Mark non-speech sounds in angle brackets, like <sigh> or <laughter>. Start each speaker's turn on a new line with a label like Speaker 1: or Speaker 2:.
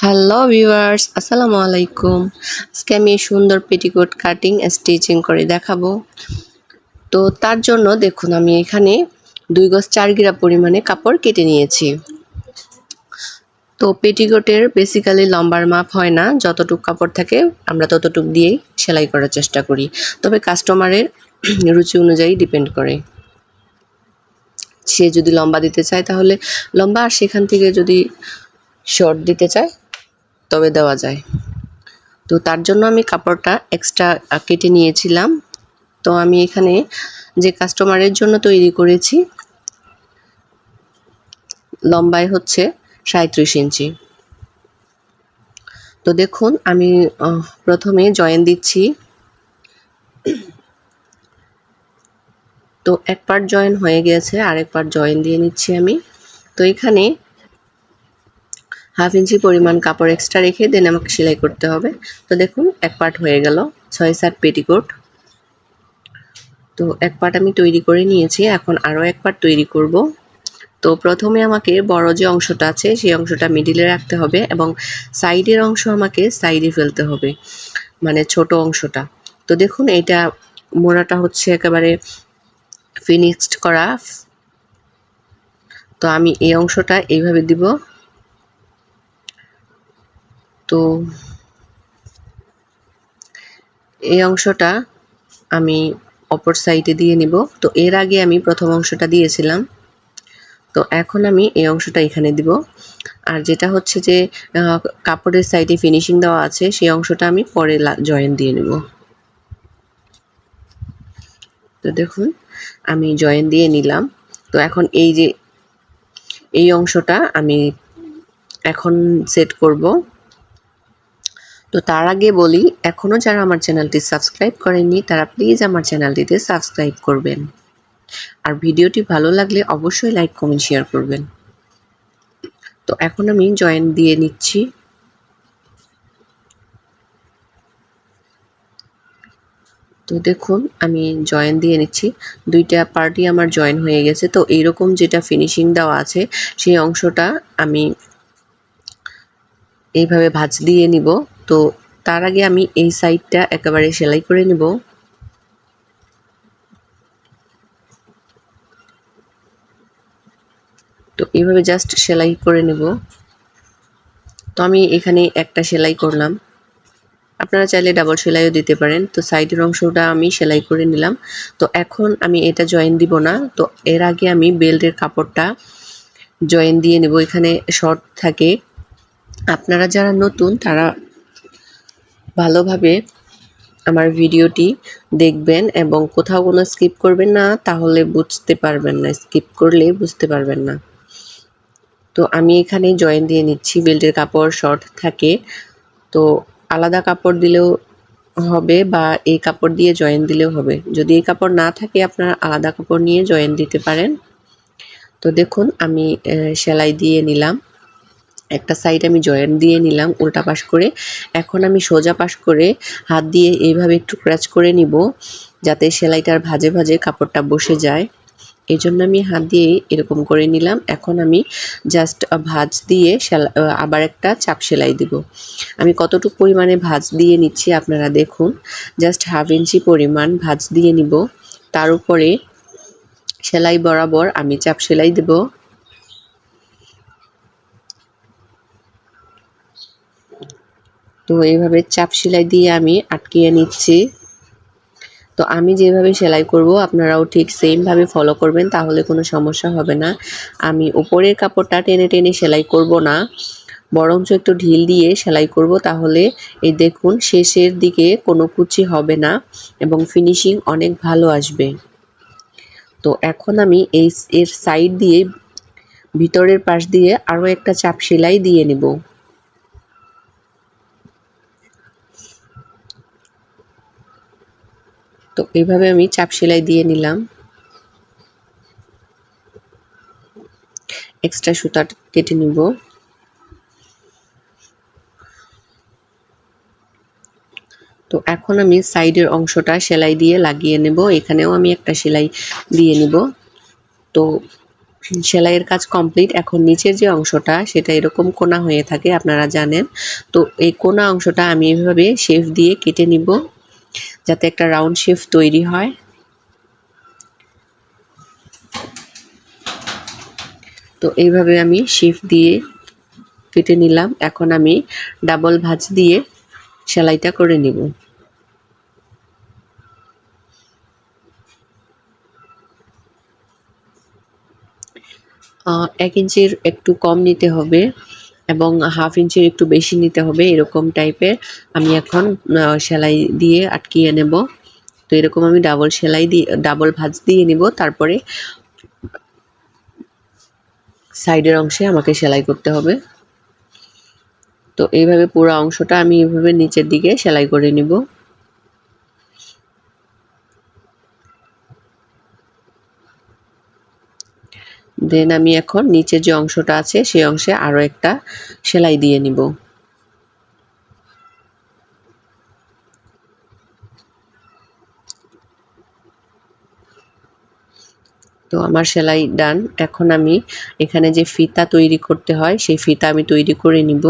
Speaker 1: Hello viewers আসসালামু আলাইকুম আজকে আমি সুন্দর পেটিকোট কাটিং স্টিচিং করে দেখাবো। তো তার জন্য দেখুন, আমি এখানে দুই গজ চার গিরা পরিমাণে কাপড় কেটে নিয়েছি। তো পেটিকোটের বেসিক্যালি লম্বার মাপ হয় না, যতটুক কাপড় থাকে আমরা ততটুক দিয়েই সেলাই করার চেষ্টা করি। তবে কাস্টমারের <clears throat> রুচি অনুযায়ী ডিপেন্ড করে। সে যদি লম্বা দিতে চায় তাহলে লম্বা আর সেখান থেকে যদি শর্ট দিতে চায় তবে দেওয়া যায়। তো তার জন্য আমি কাপড়টা এক্সট্রা কেটে নিয়েছিলাম। তো আমি এখানে যে কাস্টমারের জন্য তৈরি করেছি, লম্বায় হচ্ছে সাঁত্রিশ ইঞ্চি। তো দেখুন, আমি প্রথমে জয়েন দিচ্ছি। তো এক পার্ট জয়েন হয়ে গেছে আরেক পার্ট জয়েন দিয়ে নিচ্ছি আমি। তো এখানে হাফ ইঞ্চি পরিমাণ কাপড় এক্সট্রা রেখে দেন আমাকে সেলাই করতে হবে। তো দেখুন, এক পার্ট হয়ে গেল, ছয় সাত পেটিকোট। তো এক পার্ট আমি তৈরি করে নিয়েছি, এখন আরও এক পার্ট তৈরি করব। তো প্রথমে আমাকে বড় যে অংশটা আছে, সেই অংশটা মিডিলে রাখতে হবে এবং সাইডের অংশ আমাকে সাইডে ফেলতে হবে মানে ছোট অংশটা। তো দেখুন এটা মোড়াটা হচ্ছে একেবারে ফিনিশড করা। তো আমি এই অংশটা এইভাবে দিব। তো এই অংশটা আমি অপর সাইডে দিয়ে নিব। তো এর আগে আমি প্রথম অংশটা দিয়েছিলাম। তো এখন আমি এই অংশটা এখানে দিব। আর যেটা হচ্ছে যে কাপড়ের সাইডে ফিনিশিং দেওয়া আছে, সেই অংশটা আমি পরে জয়েন দিয়ে নেব। তো দেখুন, আমি জয়েন দিয়ে নিলাম। তো এখন এই যে, এই অংশটা আমি এখন সেট করব। তো তার আগে বলি এখনও যারা আমার চ্যানেলটি সাবস্ক্রাইব করেননি, তারা প্লিজ আমার চ্যানেলটিতে সাবস্ক্রাইব করবেন। আর ভিডিওটি ভালো লাগলে অবশ্যই লাইক, কমেন্ট, শেয়ার করবেন। তো এখন আমি জয়েন দিয়ে নিচ্ছি। তো দেখুন, আমি জয়েন দিয়ে নিচ্ছি। দুইটা পার্টি আমার জয়েন হয়ে গেছে। তো এইরকম যেটা ফিনিশিং দেওয়া আছে, সেই অংশটা আমি এইভাবে ভাজ দিয়ে নিব। তো তার আগে আমি এই সাইডটা একেবারে সেলাই করে নিব। তো এইভাবে জাস্ট সেলাই করে নেব। তো আমি এখানে একটা সেলাই করলাম। আপনারা চাইলে ডাবল সেলাইও দিতে পারেন। তো সাইডের অংশটা আমি সেলাই করে নিলাম। তো এখন আমি এটা জয়েন দিব না। তো এর আগে আমি বেল্টের কাপড়টা জয়েন দিয়ে নেব। এখানে শর্ট থাকে। আপনারা যারা নতুন, তারা ভালোভাবে আমার ভিডিওটি দেখবেন এবং কোথাও কোনো স্কিপ করবেন না, তাহলে বুঝতে পারবেন না। স্কিপ করলে বুঝতে পারবেন না। তো আমি এখানে জয়েন দিয়ে নিচ্ছি। বেল্টের কাপড় শর্ট থাকে। তো আলাদা কাপড় দিলেও হবে বা এই কাপড় দিয়ে জয়েন দিলেও হবে। যদি এই কাপড় না থাকে, আপনারা আলাদা কাপড় নিয়ে জয়েন দিতে পারেন। তো দেখুন, আমি সেলাই দিয়ে নিলাম। একটা সাইড আমি জয়েন্ট দিয়ে নিলাম, উল্টা পাশ করে। এখন আমি সোজা পাশ করে হাত দিয়ে এইভাবে একটু ক্র্যাচ করে নিব, যাতে সেলাইটার ভাজে ভাজে কাপড়টা বসে যায়। এই জন্য আমি হাত দিয়ে এরকম করে নিলাম। এখন আমি জাস্ট ভাঁজ দিয়ে আবার একটা চাপ সেলাই দিব। আমি কতটুকু পরিমাণে ভাজ দিয়ে নিচ্ছি আপনারা দেখুন। জাস্ট হাফ ইঞ্চি পরিমাণ ভাজ দিয়ে নিব। তার উপরে সেলাই বরাবর আমি চাপ সেলাই দেব। তো এইভাবে চাপ সেলাই দিয়ে আমি আটকিয়ে নিচ্ছি। তো আমি যেভাবে সেলাই করব, আপনারাও ঠিক সেমভাবে ফলো করবেন, তাহলে কোনো সমস্যা হবে না। আমি উপরের কাপড়টা টেনে টেনে সেলাই করব না, বরঞ্চ একটু ঢিল দিয়ে সেলাই করব, তাহলে এই দেখুন শেষের দিকে কোনো কুচি হবে না এবং ফিনিশিং অনেক ভালো আসবে। তো এখন আমি এই এর সাইড দিয়ে ভিতরের পাশ দিয়ে আরও একটা চাপ সেলাই দিয়ে নেব। তো এইভাবে আমি চাপ সেলাই দিয়ে নিলাম। এক্সট্রা সুতা কেটে নিব। তো এখন আমি সাইডের অংশটা সেলাই দিয়ে লাগিয়ে নেব। এখানেও আমি একটা সেলাই দিয়ে নিব। তো সেলাইয়ের কাজ কমপ্লিট। এখন নিচের যে অংশটা, সেটা এরকম কোনা হয়ে থাকে, আপনারা জানেন। তো এই কোনা অংশটা আমি এভাবে শেফ দিয়ে কেটে নিব। যাতে একটা রাউন্ড শেফ তৈরি হয়। তো এইভাবে আমি শেফ দিয়ে কেটে নিলাম। এখন আমি ডাবল ভাঁজ দিয়ে সেলাইটা করে নিব। এক ইঞ্চির একটু কম নিতে হবে। এবং হাফ ইঞ্চির একটু বেশি নিতে হবে, এরকম টাইপের। আমি এখন সেলাই দিয়ে আটকিয়ে নেব। তো এরকম আমি ডাবল সেলাই দিয়ে ডাবল ভাজ দিয়ে নিব। তারপরে সাইডের অংশে আমাকে সেলাই করতে হবে। তো এইভাবে পুরো অংশটা আমি এভাবে নিচের দিকে সেলাই করে নিব। দেন আমি এখন নিচে যে অংশটা আছে, সেই অংশে আরও একটা সেলাই দিয়ে নিব। তো আমার সেলাই ডান। এখন আমি এখানে যে ফিতা তৈরি করতে হয়, সেই ফিতা আমি তৈরি করে নিব।